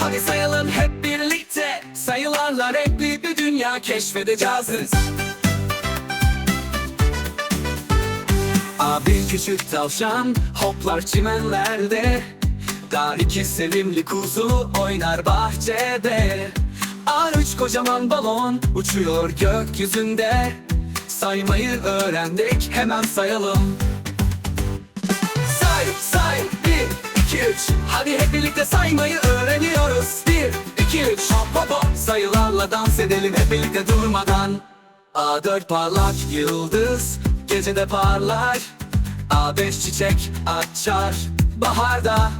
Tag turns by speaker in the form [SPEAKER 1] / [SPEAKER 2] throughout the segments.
[SPEAKER 1] Hadi sayalım hep birlikte. Sayılarla renkli bir dünya keşfedeceğiz. A bir küçük tavşan hoplar çimenlerde. Dar iki sevimli kuzu oynar bahçede. A üç kocaman balon uçuyor gökyüzünde. Saymayı öğrendik hemen sayalım. Say say bir iki üç Hadi hep Sayılarla dans edelim hep birlikte durmadan. A dört parlak yıldız gecede parlar. A beş çiçek açar baharda.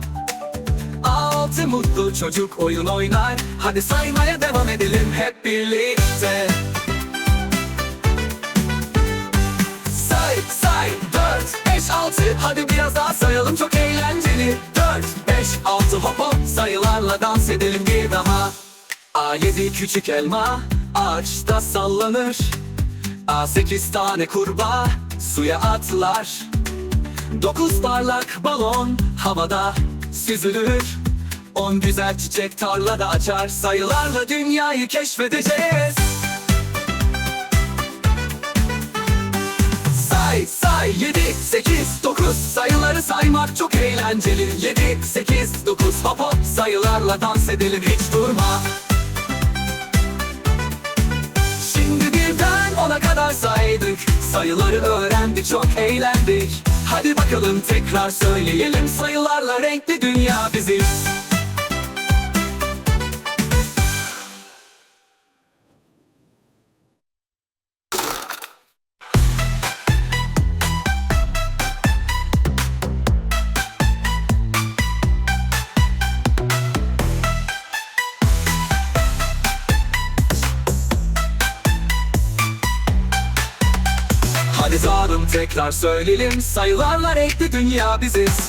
[SPEAKER 1] Altı mutlu çocuk oyun oynar. Hadi saymaya devam edelim hep birlikte. Say say dört beş altı. Hadi biraz daha sayalım çok eğlenceli. Dört beş altı hop hop. Sayılarla dans edelim A7 küçük elma ağaçta sallanır. A8 tane kurbağa suya atlar. 9 parlak balon havada süzülür. 10 güzel çiçek tarlada açar sayılarla dünyayı keşfedeceğiz. Say say 7 8 9 sayıları saymak çok eğlenceli. 7 8 9 hop hop sayılarla dans edelim. Hiç durma. Sayıları öğrendik çok eğlendik. Hadi bakalım tekrar söyleyelim Sayılarla renkli dünya bizim Hadi zarım tekrar söyleyelim. Sayılarla renkli dünya biziz